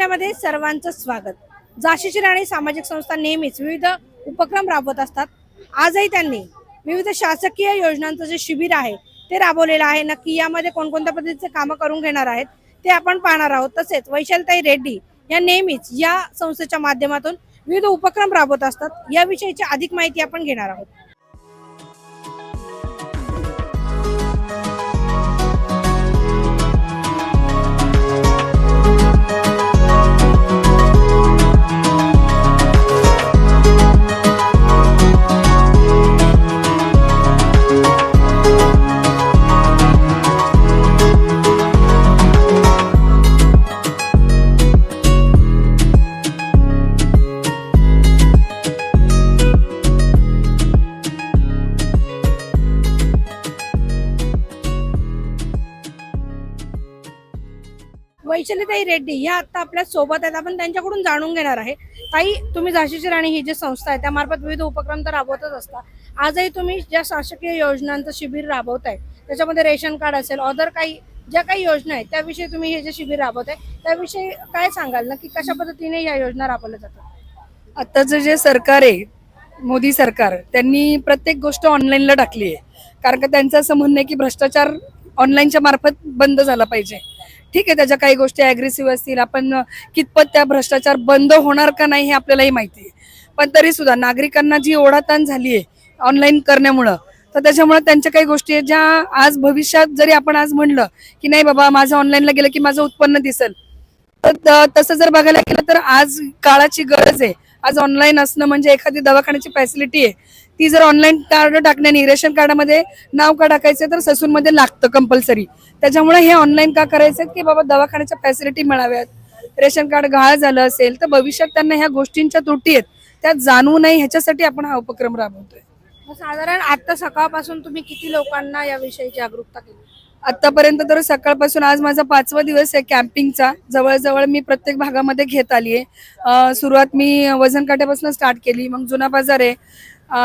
शून्यामध्ये सर्वांचं स्वागत. झाशीची राणी सामाजिक संस्था नेहमीच विविध उपक्रम राबवत असतात. आजही त्यांनी विविध शासकीय योजनांचं जे शिबिर आहे ते राबवलेलं आहे. नक्की यामध्ये कोणकोणत्या पद्धतीचे कामं करून घेणार आहेत ते आपण पाहणार आहोत. तसेच वैशालताई रेड्डी या नेहमीच या संस्थेच्या माध्यमातून विविध उपक्रम राबवत असतात. याविषयीची अधिक माहिती आपण घेणार आहोत. वैशालीताई रेड्डी. ह्या आता आपल्यासोबत आहेत. आपण त्यांच्याकडून जाणून घेणार आहे. ताई तुम्ही झाशीची राणी ही जी संस्था आहे त्यामार्फत विविध उपक्रम तर राबवतच असता आजही तुम्ही ज्या शासकीय योजनांचं शिबिर राबवताय त्याच्यामध्ये रेशन कार्ड असेल अदर काही ज्या काही योजना आहेत त्याविषयी तुम्ही हे जे शिबिर राबवताय त्याविषयी काय सांगाल ना की कशा पद्धतीने या योजना राबवल्या जातात? आताचं जे सरकार आहे मोदी सरकार त्यांनी प्रत्येक गोष्ट ऑनलाईनला टाकली आहे. कारण का त्यांचं असं म्हणणं आहे की भ्रष्टाचार ऑनलाईनच्या मार्फत बंद झाला पाहिजे. ठीक आहे त्याच्या काही गोष्टी अग्रेसिव्ह असतील. आपण कितपत त्या भ्रष्टाचार बंद होणार का नाही हे आपल्यालाही माहिती आहे. पण तरी सुद्धा नागरिकांना जी ओढाताण झाली आहे ऑनलाईन करण्यामुळं तर त्याच्यामुळे त्यांच्या काही गोष्टी आहेत ज्या आज भविष्यात जरी आपण आज म्हणलं की नाही बाबा माझं ऑनलाईनला गेलं की माझं उत्पन्न दिसेल. तर तसं जर बघायला गेलं तर आज काळाची गरज आहे. आज ऑनलाईन असणं म्हणजे एखादी दवाखान्याची फॅसिलिटी आहे. ती जर ऑनलाईन कार्ड टाकण्याने रेशन कार्डामध्ये नाव का टाकायचं तर ससूनमध्ये लागतं कंपल्सरी त्याच्यामुळे हे ऑनलाईन का करायचं की बाबा दवाखान्याच्या फॅसिलिटी मिळाव्यात. रेशन कार्ड गहाळ झालं असेल तर भविष्यात त्यांना ह्या गोष्टींच्या त्रुटी आहेत. त्या जाणवू नये ह्याच्यासाठी आपण हा उपक्रम राबवतोय. साधारण आता सकाळपासून तुम्ही किती लोकांना याविषयी जागरूकता केली? आतापर्यंत तर सकाळपासून आज माझा पाचवा दिवस आहे कॅम्पिंगचा. जवळजवळ मी प्रत्येक भागामध्ये घेत आली आहे. सुरुवात मी वजन काट्यापासून स्टार्ट केली मग जुना बाजार आहे.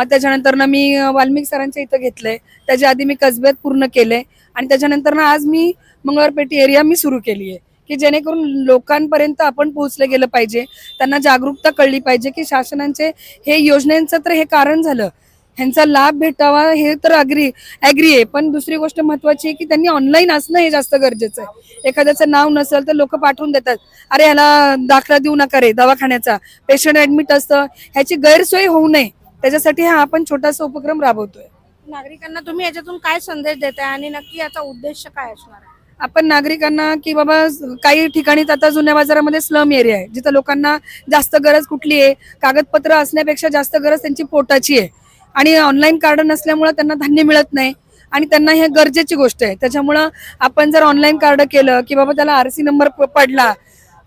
त्याच्यानंतर ना मी वाल्मिक सरांच्या इथं घेतलंय. त्याच्या आधी मी कसब्यात पूर्ण केले आणि त्याच्यानंतर ना आज मी मंगळवारपेठी एरिया मी सुरू केली आहे. की जेणेकरून लोकांपर्यंत आपण पोहोचलं गेलं पाहिजे. त्यांना जागरूकता कळली पाहिजे की शासनाचे हे योजनेचं तर हे कारण झालं. ह्यांचा लाभ भेटावा हे तर अग्री ऍग्री आहे. पण दुसरी गोष्ट महत्वाची आहे की त्यांनी ऑनलाईन असणं हे जास्त गरजेचं आहे. एखाद्याचं नाव नसेल तर लोक पाठवून देतात. अरे ह्याला दाखला देऊ नका रे दवाखान्याचा. पेशंट ऍडमिट असतं. ह्याची गैरसोय होऊ नये. त्याच्यासाठी हा आपण छोटासा उपक्रम राबवतोय. नागरिकांना तुम्ही याच्यातून काय संदेश देताय आणि नक्की याचा उद्देश काय असणार आहे? आपण नागरिकांना की बाबा काही ठिकाणी आता जुन्या बाजारामध्ये स्लम एरिया आहे. जिथं लोकांना जास्त गरज कुठली आहे? कागदपत्र असण्यापेक्षा जास्त गरज त्यांची पोटाची आहे. आणि ऑनलाईन कार्ड नसल्यामुळं त्यांना धान्य मिळत नाही. आणि त्यांना हे गरजेची गोष्ट आहे. त्याच्यामुळं आपण जर ऑनलाईन कार्ड केलं की बाबा त्याला आर सी नंबर पडला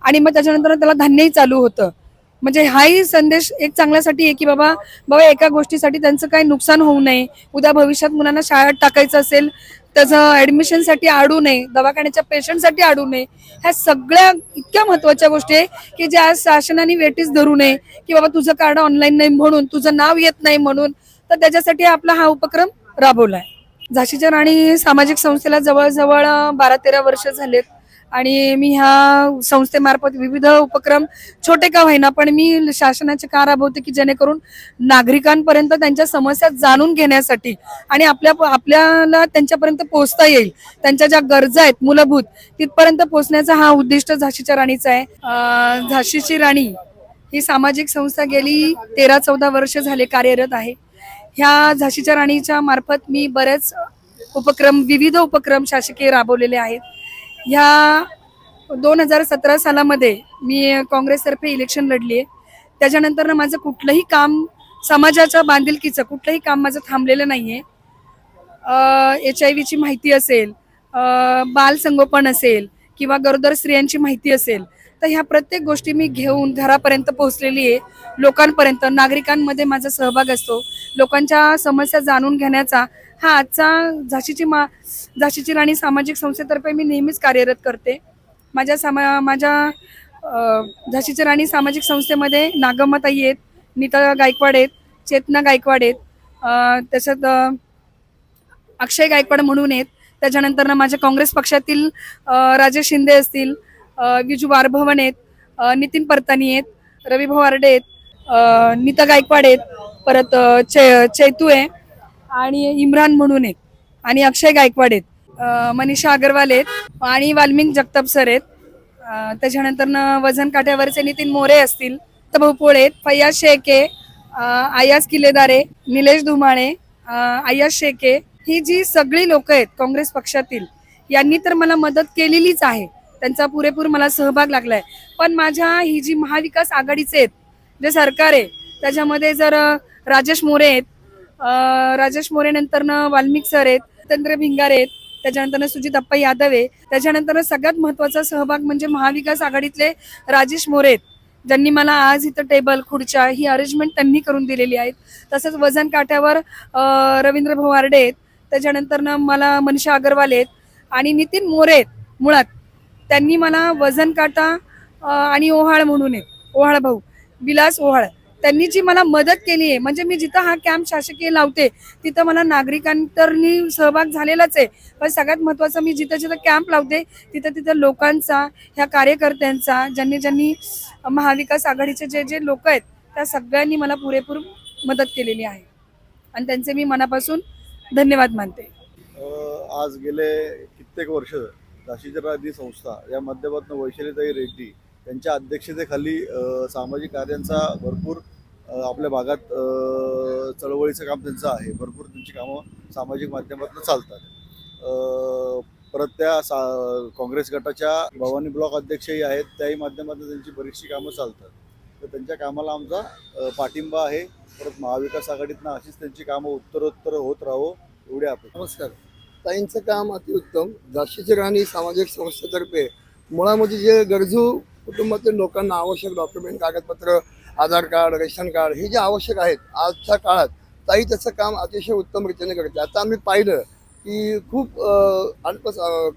आणि मग त्याच्यानंतर त्याला धान्यही चालू होतं. म्हणजे हाही संदेश एक चांगल्यासाठी आहे की बाबा बाबा एका गोष्टीसाठी त्यांचं काही नुकसान होऊ नये. उद्या भविष्यात मुलांना शाळेत टाकायचं असेल त्याचं ऍडमिशनसाठी आडू नये दवाखान्याच्या पेशंटसाठी आडू नये. ह्या सगळ्या इतक्या महत्त्वाच्या गोष्टी आहे की ज्या आज शासनाने वेटीस धरू नये की बाबा तुझं कार्ड ऑनलाईन नाही म्हणून तुझं नाव येत नाही म्हणून तर त्याच्यासाठी आपला हा उपक्रम राबवलाय. झाशीच्या राणी सामाजिक संस्थेला जवळजवळ बारा तेरा वर्ष झालेत. आणि मी ह्या संस्थेमार्फत विविध उपक्रम छोटे का होईना पण मी शासनाचे का राबवते की जेणेकरून नागरिकांपर्यंत त्यांच्या समस्या जाणून घेण्यासाठी आणि आपल्या आपल्याला त्यांच्यापर्यंत पोहोचता येईल. त्यांच्या ज्या गरजा आहेत मूलभूत तिथपर्यंत पोहोचण्याचा हा उद्दिष्ट झाशीच्या राणीचा आहे. झाशीची राणी ही सामाजिक संस्था गेली तेरा चौदा वर्ष झाले कार्यरत आहे. ह्या झाशीच्या राणीच्या मार्फत मी बरेच उपक्रम विविध उपक्रम शासकीय राबवलेले आहेत. ह्या दोन हजार सतरा सालामध्ये मी काँग्रेसतर्फे इलेक्शन लढली आहे त्याच्यानंतर माझं कुठलंही काम समाजाच्या बांधिलकीचं कुठलंही काम माझं थांबलेलं नाही आहे एच आय व्हीची माहिती असेल बालसंगोपन असेल किंवा गरोदर स्त्रियांची माहिती असेल तर ह्या प्रत्येक गोष्टी मी घेऊन घरापर्यंत पोहोचलेली आहे. लोकांपर्यंत नागरिकांमध्ये माझा सहभाग असतो. लोकांच्या समस्या जाणून घेण्याचा हा आजचा झाशीची मा झाशीची राणी सामाजिक संस्थेतर्फे मी नेहमीच कार्यरत करते. माझ्या सामा माझ्या झाशीची राणी सामाजिक संस्थेमध्ये नागमताई आहेत नीता गायकवाड आहेत चेतना गायकवाड आहेत अं, त्याच्यात अक्षय गायकवाड म्हणून आहेत. त्याच्यानंतर माझ्या काँग्रेस पक्षातील राजेश शिंदे असतील विजू वारभवन आहेत नितीन परतानी आहेत रवी भवारडे आहेत नीता गायकवाड आहेत परत चे चैतू आहे आणि इम्रान म्हणून आहेत आणि अक्षय गायकवाड आहेत. मनीषा अगरवाल आहेत आणि वाल्मिक जगताप सर आहेत. त्याच्यानंतर वजन काठ्यावरचे नितीन मोरे असतील तर भाऊ पोळे आहेत फैयाज शेके आयास किल्लेदारे निलेश धुमाळे आयास शेके ही जी सगळी लोक आहेत काँग्रेस पक्षातील यांनी तर मला मदत केलेलीच आहे. त्यांचा पुरेपूर मला सहभाग लागलाय. पण माझ्या ही जी महाविकास आघाडीचे आहेत जे सरकार आहे त्याच्यामध्ये जर राजेश मोरे आहेत राजेश मोरे नंतरनं वाल्मिक सर आहेत तंत्र भिंगार आहेत त्याच्यानंतर सुजित अप्पा यादव आहे त्याच्यानंतर सगळ्यात महत्त्वाचा सहभाग म्हणजे महाविकास आघाडीतले राजेश मोरे आहेत. ज्यांनी मला आज इथं टेबल खुर्च्या ही अरेंजमेंट त्यांनी करून दिलेली आहेत. तसंच वजन काट्यावर रवींद्र भवारडे आहेत त्याच्यानंतर मला मनीषा अगरवाल आहेत आणि नितीन मोरे आहेत मुळात. त्यांनी मला वजन काटा आणि ओहाळ म्हणून आहे ओहाळ भाऊ विलास ओहाळ त्यांनी जी मला मदत केली आहे म्हणजे मी जिथं हा कॅम्प शासकीय लावते तिथं मला नागरिकांतरनी सहभाग झालेलाच आहे. पण सगळ्यात महत्त्वाचं मी जिथं जिथं कॅम्प लावते तिथं तिथं लोकांचा ह्या कार्यकर्त्यांचा ज्यांनी ज्यांनी महाविकास आघाडीचे जे जे लोक आहेत त्या सगळ्यांनी मला पुरेपूर मदत केलेली आहे. आणि त्यांचे मी मनापासून धन्यवाद मानते. आज गेले कित्येक वर्ष झाशीच्या संस्था या माध्यमातून वैशालीताई रेड्डी यांच्या अध्यक्षतेखाली सामाजिक कार्यांचा भरपूर आपल्या भागात चळवळीचं काम त्यांचं आहे. भरपूर त्यांची कामं सामाजिक माध्यमातून चालतात. परत त्या सा काँग्रेस गटाच्या भवानी ब्लॉक अध्यक्षही आहेत. त्याही माध्यमातून त्यांची बरीचशी कामं चालतात. तर त्यांच्या कामाला आमचा पाठिंबा आहे. परत महाविकास आघाडीतनं अशीच त्यांची कामं उत्तरोत्तर होत राहो एवढे आपण नमस्कार. ताईंचं काम अतिउत्तम. झाशीची राणी सामाजिक संस्थेतर्फे मुळामध्ये जे गरजू कुटुंबातील लोकांना आवश्यक डॉक्युमेंट कागदपत्र आधार कार्ड रेशन कार्ड हे जे आवश्यक आहेत आजच्या काळात ताई त्याचं काम अतिशय उत्तम रीतीने करते. आता आम्ही पाहिलं की खूप अल्प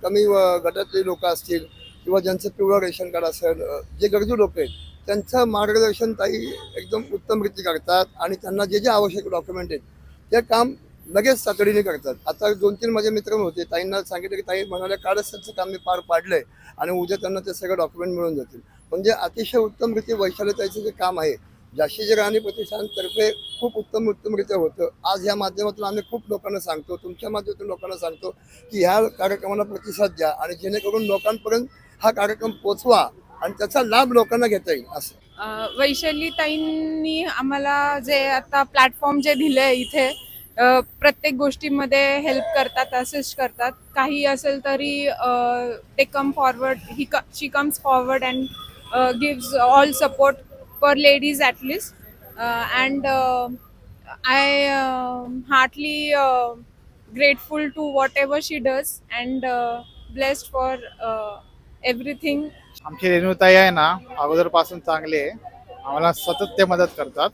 कमी व- गटातले लोक असतील किंवा ज्यांचं पिवळं रेशन कार्ड असेल जे गरजू लोक आहेत त्यांचं मार्गदर्शन ताई एकदम उत्तम रीती करतात आणि त्यांना जे जे आवश्यक डॉक्युमेंट आहेत ते काम लगेच तातडीने करतात. आता दोन तीन माझे मित्र होते ताईंना सांगितलं की ताई म्हणाल्या कालच काम मी पार पाडलंय आणि उद्या त्यांना ते सगळं डॉक्युमेंट मिळून जातील. म्हणजे अतिशय उत्तमरित्या रीती जे काम आहे जाशीचे राणी प्रतिष्ठानतर्फे खूप उत्तम उत्तमरित्या होतं. आज ह्या माध्यमातून आम्ही खूप लोकांना सांगतो तुमच्या माध्यमातून लोकांना सांगतो की ह्या कार्यक्रमाला प्रतिसाद द्या आणि जेणेकरून लोकांपर्यंत हा कार्यक्रम पोचवा आणि त्याचा लाभ लोकांना घेता येईल असं. वैशाली ताईंनी आम्हाला जे आता प्लॅटफॉर्म जे दिले इथे प्रत्येक गोष्टीमध्ये हेल्प करतात असिस्ट करतात. काही असेल तरी ते come forward he she comes forward and gives all support for ladies at least and I heartly grateful to what she she does and blessed for everything आमची रेणुताई आहे ना अगोदरपासून चांगली आहे. आम्हाला सतत ते मदत करतात.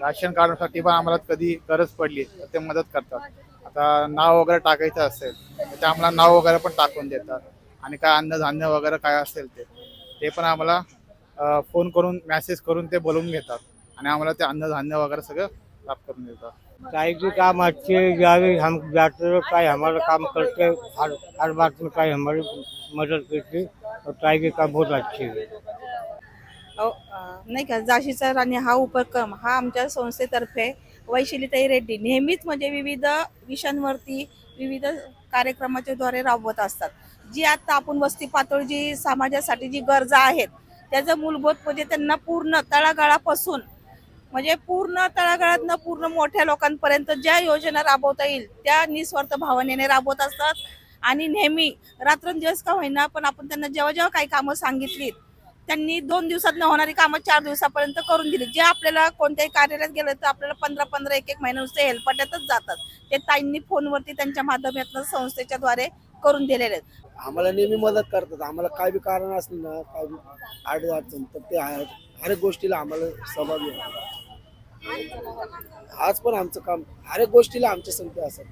राशन कार्डसाठी पण आम्हाला कधी गरज पडली तर ते मदत करतात. आता नाव वगैरे टाकायचं असेल तर ते आम्हाला नाव वगैरे पण टाकून देतात. आणि काय अन्नधान्य वगैरे काय असेल ते ते पण आम्हाला फोन करून मेसेज करून ते बोलवून घेतात. आणि आम्हाला ते अन्नधान्य वगैरे सगळं प्राप्त करून देतात. ताई के काम अच्छे ज्यावेळी हम जाते रहो हमारा काम करते हर हर बात में ताई हमारी मदद करती और के काम बहुत अच्छे है। नाही का? झाशीचा राणी हा उपक्रम हा आमच्या संस्थेतर्फे वैशिलीताई रेड्डी नेहमीच म्हणजे विविध विषयांवरती विविध कार्यक्रमाच्या द्वारे राबवत असतात. जी आता आपण वस्ती पातळी जी समाजासाठी जी गरजा आहेत त्याचं मूलभूत म्हणजे त्यांना पूर्ण तळागाळापासून म्हणजे पूर्ण तळागाळातनं पूर्ण मोठ्या लोकांपर्यंत ज्या योजना राबवता येईल त्या निस्वार्थ भावनेने राबवत असतात. आणि नेहमी रात्रंदिवस का होईना पण आपण त्यांना जेव्हा जेव्हा काही कामं सांगितलीत त्यांनी दोन दिवसात न होणारी कामं चार दिवसापर्यंत करून दिली. जे आपल्याला कोणत्याही कार्यालयात गेलं तर आपल्याला पंधरा पंधरा एक एक महिना नुसते हेल्पट्यातच जातात. ते ताईंनी फोनवरती त्यांच्या माध्यमातून संस्थेच्या द्वारे करून दिलेले आहेत. आम्हाला नेहमी मदत करतात. आम्हाला काय बी कारण असलं ना काय बी आड अडचण तर ते आहे. हर एक गोष्टीला आम्हाला सहभागी होतात आज पण आमचं काम हर एक गोष्टीला आमच्या संगती असतात.